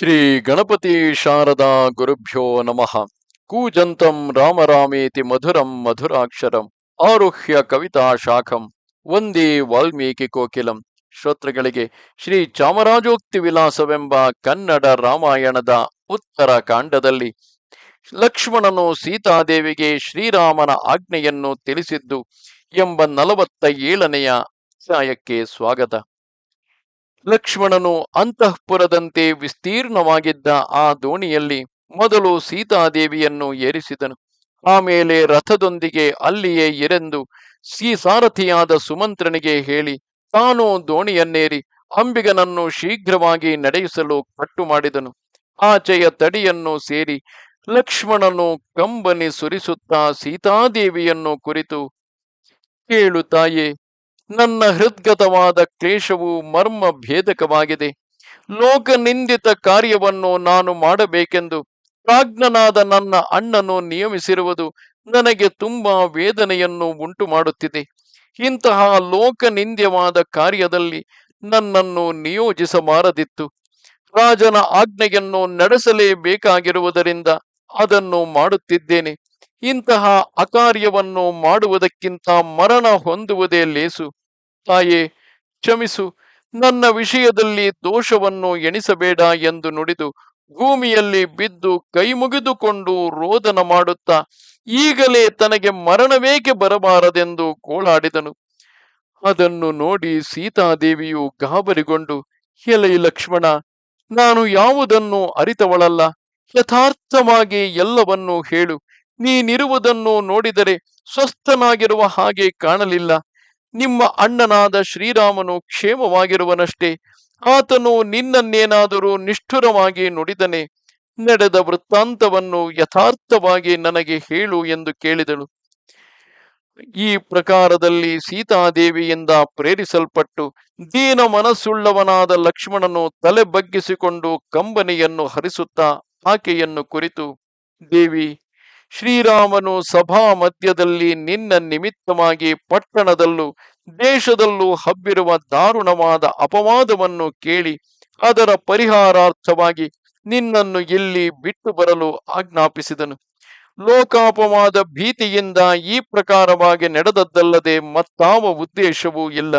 ಶ್ರೀ ಗಣಪತಿ ಶಾರದಾ ಗುರುಭ್ಯೋ ನಮಃ. ಕೂಜಂತಂ ರಾಮರಾಮೇತಿ ಮಧುರಂ ಮಧುರಾಕ್ಷರಂ. ಆರುಹ್ಯ ಕವಿತಾ ಶಾಖಂ. ಒಂದೇ ವಾಲ್ಮೀಕಿ ಕೋಕಿಲಂ. ಶ್ರೋತೃಗಳಿಗೆ ಶ್ರೀ ಚಾಮರಾಜೋಕ್ತಿ ವಿಲಾಸವೆಂಬ ಕನ್ನಡ ರಾಮಾಯಣದ ಉತ್ತರ ಕಾಂಡದಲ್ಲಿ ಲಕ್ಷ್ಮಣನು ಸೀತಾದೇವಿಗೆ ಶ್ರೀರಾಮನ ಆಜ್ಞೆಯನ್ನು ತಿಳಿಸಿದ್ದು ಎಂಬ ನಲವತ್ತ ಏಳನೆಯ ಅಧ್ಯಾಯಕ್ಕೆ ಸ್ವಾಗತ. ಲಕ್ಷ್ಮಣನು ಅಂತಃಪುರದಂತೆ ವಿಸ್ತೀರ್ಣವಾಗಿದ್ದ ಆ ದೋಣಿಯಲ್ಲಿ ಮೊದಲು ಸೀತಾದೇವಿಯನ್ನು ಏರಿಸಿದನು. ಆಮೇಲೆ ರಥದೊಂದಿಗೆ ಅಲ್ಲಿಯೇ ಇರೆಂದು ಸಾರಥಿಯಾದ ಸುಮಂತ್ರನಿಗೆ ಹೇಳಿ, ತಾನು ದೋಣಿಯನ್ನೇರಿ, ಅಂಬಿಗನನ್ನು ಶೀಘ್ರವಾಗಿ ನಡೆಯಿಸಲು ಕಟ್ಟು ಮಾಡಿದನು. ಆಚೆಯ ತಡಿಯನ್ನು ಸೇರಿ ಲಕ್ಷ್ಮಣನು ಕಂಬನಿ ಸುರಿಸುತ್ತಾ ಸೀತಾದೇವಿಯನ್ನು ಕುರಿತು ಕೇಳು ನನ್ನ ಹೃದ್ಗತವಾದ ಕ್ಲೇಶವು ಮರ್ಮ ಭೇದಕವಾಗಿದೆ ಲೋಕನಿಂದಿತ ಕಾರ್ಯವನ್ನು ನಾನು ಮಾಡಬೇಕೆಂದು ಪ್ರಾಜ್ಞನಾದ ನನ್ನ ಅಣ್ಣನು ನಿಯಮಿಸಿರುವುದು ನನಗೆ ತುಂಬಾ ವೇದನೆಯನ್ನು ಉಂಟು ಮಾಡುತ್ತಿದೆ ಇಂತಹ ಲೋಕನಿಂದ್ಯವಾದ ಕಾರ್ಯದಲ್ಲಿ ನನ್ನನ್ನು ನಿಯೋಜಿಸಬಾರದಿತ್ತು ರಾಜನ ಆಜ್ಞೆಯನ್ನು ನಡೆಸಲೇಬೇಕಾಗಿರುವುದರಿಂದ ಅದನ್ನು ಮಾಡುತ್ತಿದ್ದೇನೆ. ಇಂತಹ ಅಕಾರ್ಯವನ್ನು ಮಾಡುವುದಕ್ಕಿಂತ ಮರಣ ಹೊಂದುವುದೇ ಲೇಸು. ತಾಯೇ, ಕ್ಷಮಿಸು. ನನ್ನ ವಿಷಯದಲ್ಲಿ ದೋಷವನ್ನು ಎಣಿಸಬೇಡ ಎಂದು ನುಡಿದು ಭೂಮಿಯಲ್ಲಿ ಬಿದ್ದು ಕೈಮುಗಿದುಕೊಂಡು ರೋದನ ಮಾಡುತ್ತಾ ಈಗಲೇ ತನಗೆ ಮರಣವೇಕೆ ಬರಬಾರದೆಂದು ಗೋಳಾಡಿದನು. ಅದನ್ನು ನೋಡಿ ಸೀತಾದೇವಿಯು ಗಾಬರಿಗೊಂಡು, ಎಲೈ ಲಕ್ಷ್ಮಣ, ನಾನು ಯಾವುದನ್ನು ಅರಿತವಳಲ್ಲ. ಯಥಾರ್ಥವಾಗಿ ಎಲ್ಲವನ್ನೂ ಹೇಳು. ನೀನಿರುವುದನ್ನು ನೋಡಿದರೆ ಸ್ವಸ್ಥನಾಗಿರುವ ಹಾಗೆ ಕಾಣಲಿಲ್ಲ. ನಿಮ್ಮ ಅಣ್ಣನಾದ ಶ್ರೀರಾಮನು ಕ್ಷೇಮವಾಗಿರುವನಷ್ಟೇ, ಆತನು ನಿನ್ನನ್ನೇನಾದರೂ ನಿಷ್ಠುರವಾಗಿ ನುಡಿದನೆ, ನಡೆದ ವೃತ್ತಾಂತವನ್ನು ಯಥಾರ್ಥವಾಗಿ ನನಗೆ ಹೇಳು ಎಂದು ಕೇಳಿದಳು. ಈ ಪ್ರಕಾರದಲ್ಲಿ ಸೀತಾದೇವಿಯಿಂದ ಪ್ರೇರಿಸಲ್ಪಟ್ಟು ದೀನ ಮನಸ್ಸುಳ್ಳವನಾದ ಲಕ್ಷ್ಮಣನು ತಲೆ ಬಗ್ಗಿಸಿಕೊಂಡು ಕಂಬನಿಯನ್ನು ಹರಿಸುತ್ತಾ ಆಕೆಯನ್ನು ಕುರಿತು, ದೇವಿ ಶ್ರೀರಾಮನು ಸಭಾ ಮಧ್ಯದಲ್ಲಿ ನಿನ್ನ ನಿಮಿತ್ತವಾಗಿ ಪಟ್ಟಣದಲ್ಲೂ ದೇಶದಲ್ಲೂ ಹಬ್ಬಿರುವ ದಾರುಣವಾದ ಅಪವಾದವನ್ನು ಕೇಳಿ ಅದರ ಪರಿಹಾರಾರ್ಥವಾಗಿ ನಿನ್ನನ್ನು ಇಲ್ಲಿ ಬಿಟ್ಟು ಬರಲು ಆಜ್ಞಾಪಿಸಿದನು. ಲೋಕಾಪವಾದ ಭೀತಿಯಿಂದ ಈ ಪ್ರಕಾರವಾಗಿ ನಡೆದದ್ದಲ್ಲದೆ ಮತ್ತಾವ ಉದ್ದೇಶವೂ ಇಲ್ಲ.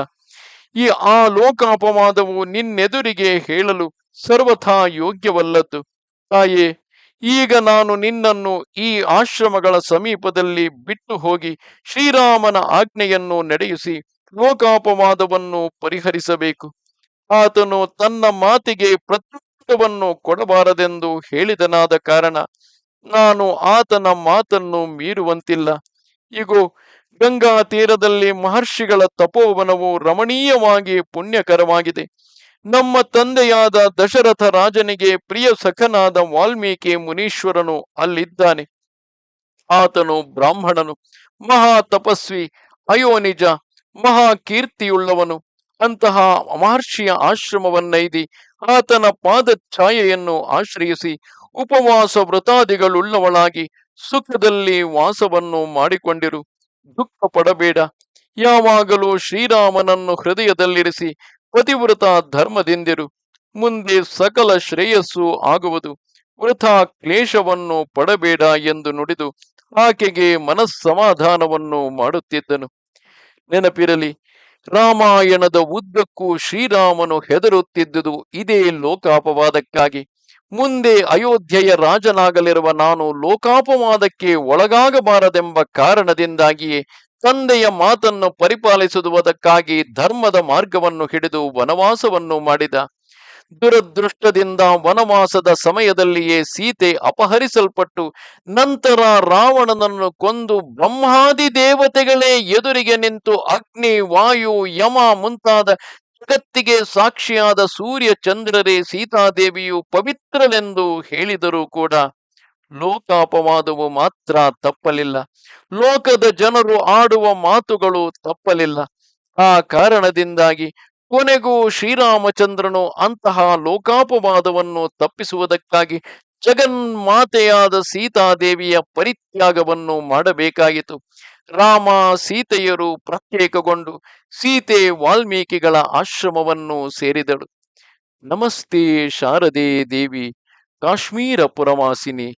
ಈ ಆ ಲೋಕಾಪವಾದವು ನಿನ್ನೆದುರಿಗೆ ಹೇಳಲು ಸರ್ವಥಾ ಯೋಗ್ಯವಲ್ಲದ್ದು. ತಾಯೇ ಈಗ ನಾನು ನಿನ್ನನ್ನು ಈ ಆಶ್ರಮಗಳ ಸಮೀಪದಲ್ಲಿ ಬಿಟ್ಟು ಹೋಗಿ ಶ್ರೀರಾಮನ ಆಜ್ಞೆಯನ್ನು ನಡೆಯಿಸಿ ಲೋಕಾಪವಾದವನ್ನು ಪರಿಹರಿಸಬೇಕು. ಆತನು ತನ್ನ ಮಾತಿಗೆ ಪ್ರತ್ಯುತ್ತರವನ್ನು ಕೊಡಬಾರದೆಂದು ಹೇಳಿದನಾದ ಕಾರಣ ನಾನು ಆತನ ಮಾತನ್ನು ಮೀರುವಂತಿಲ್ಲ. ಇಗೋ, ಗಂಗಾ ತೀರದಲ್ಲಿ ಮಹರ್ಷಿಗಳ ತಪೋವನವು ರಮಣೀಯವಾಗಿ ಪುಣ್ಯಕರವಾಗಿದೆ. ನಮ್ಮ ತಂದೆಯಾದ ದಶರಥ ರಾಜನಿಗೆ ಪ್ರಿಯ ಸಖನಾದ ವಾಲ್ಮೀಕಿ ಮುನೀಶ್ವರನು ಅಲ್ಲಿದ್ದಾನೆ. ಆತನು ಬ್ರಾಹ್ಮಣನು, ಮಹಾ ತಪಸ್ವಿ ಅಯೋನಿಜ ಮಹಾ ಕೀರ್ತಿಯುಳ್ಳವನು. ಅಂತಹ ಮಹರ್ಷಿಯ ಆಶ್ರಮವನ್ನೈದಿ ಆತನ ಪಾದ ಛಾಯೆಯನ್ನು ಆಶ್ರಯಿಸಿ ಉಪವಾಸ ವ್ರತಾದಿಗಳುಳ್ಳವಳಾಗಿ ಸುಖದಲ್ಲಿ ವಾಸವನ್ನು ಮಾಡಿಕೊಂಡಿರು. ದುಃಖ ಪಡಬೇಡ ಯಾವಾಗಲೂ ಶ್ರೀರಾಮನನ್ನು ಹೃದಯದಲ್ಲಿರಿಸಿ ಪತಿವ್ರತ ಧರ್ಮದಿಂದಿರು. ಮುಂದೆ ಸಕಲ ಶ್ರೇಯಸ್ಸು ಆಗುವುದು. ವೃಥ ಕ್ಲೇಶವನ್ನು ಪಡಬೇಡ ಎಂದು ನುಡಿದು ಆಕೆಗೆ ಮನಸ್ಸಮಾಧಾನವನ್ನು ಮಾಡುತ್ತಿದ್ದನು. ನೆನಪಿರಲಿ, ರಾಮಾಯಣದ ಉದ್ದಕ್ಕೂ ಶ್ರೀರಾಮನು ಹೆದರುತ್ತಿದ್ದುದು ಇದೇ ಲೋಕಾಪವಾದಕ್ಕಾಗಿ. ಮುಂದೆ ಅಯೋಧ್ಯೆಯ ರಾಜನಾಗಲಿರುವ ನಾನು ಲೋಕಾಪವಾದಕ್ಕೆ ಒಳಗಾಗಬಾರದೆಂಬ ಕಾರಣದಿಂದಾಗಿಯೇ ತಂದೆಯ ಮಾತನ್ನು ಪರಿಪಾಲಿಸುವುದಕ್ಕಾಗಿ ಧರ್ಮದ ಮಾರ್ಗವನ್ನು ಹಿಡಿದು ವನವಾಸವನ್ನು ಮಾಡಿದ. ದುರದೃಷ್ಟದಿಂದ ವನವಾಸದ ಸಮಯದಲ್ಲಿಯೇ ಸೀತೆ ಅಪಹರಿಸಲ್ಪಟ್ಟು ನಂತರ ರಾವಣನನ್ನು ಕೊಂದು ಬ್ರಹ್ಮಾದಿ ದೇವತೆಗಳೇ ಎದುರಿಗೆ ನಿಂತು ಅಗ್ನಿ, ವಾಯು, ಯಮ ಮುಂತಾದ ಜಗತ್ತಿಗೆ ಸಾಕ್ಷಿಯಾದ ಸೂರ್ಯ ಚಂದ್ರರೇ ಸೀತಾದೇವಿಯು ಪವಿತ್ರನೆಂದು ಹೇಳಿದರೂ ಕೂಡ ಲೋಕಾಪವಾದವು ಮಾತ್ರ ತಪ್ಪಲಿಲ್ಲ. ಲೋಕದ ಜನರು ಆಡುವ ಮಾತುಗಳು ತಪ್ಪಲಿಲ್ಲ. ಆ ಕಾರಣದಿಂದಾಗಿ ಕೊನೆಗೂ ಶ್ರೀರಾಮಚಂದ್ರನು ಅಂತಹ ಲೋಕಾಪವಾದವನ್ನು ತಪ್ಪಿಸುವುದಕ್ಕಾಗಿ ಜಗನ್ಮಾತೆಯಾದ ಸೀತಾದೇವಿಯ ಪರಿತ್ಯಾಗವನ್ನು ಮಾಡಬೇಕಾಯಿತು. ರಾಮ ಸೀತೆಯರು ಪ್ರತ್ಯೇಕಗೊಂಡು ಸೀತೆ ವಾಲ್ಮೀಕಿಗಳ ಆಶ್ರಮವನ್ನು ಸೇರಿದಳು ನಮಸ್ತೆ ಶಾರದೆ ದೇವಿ, ಕಾಶ್ಮೀರ ಪುರವಾಸಿನಿ.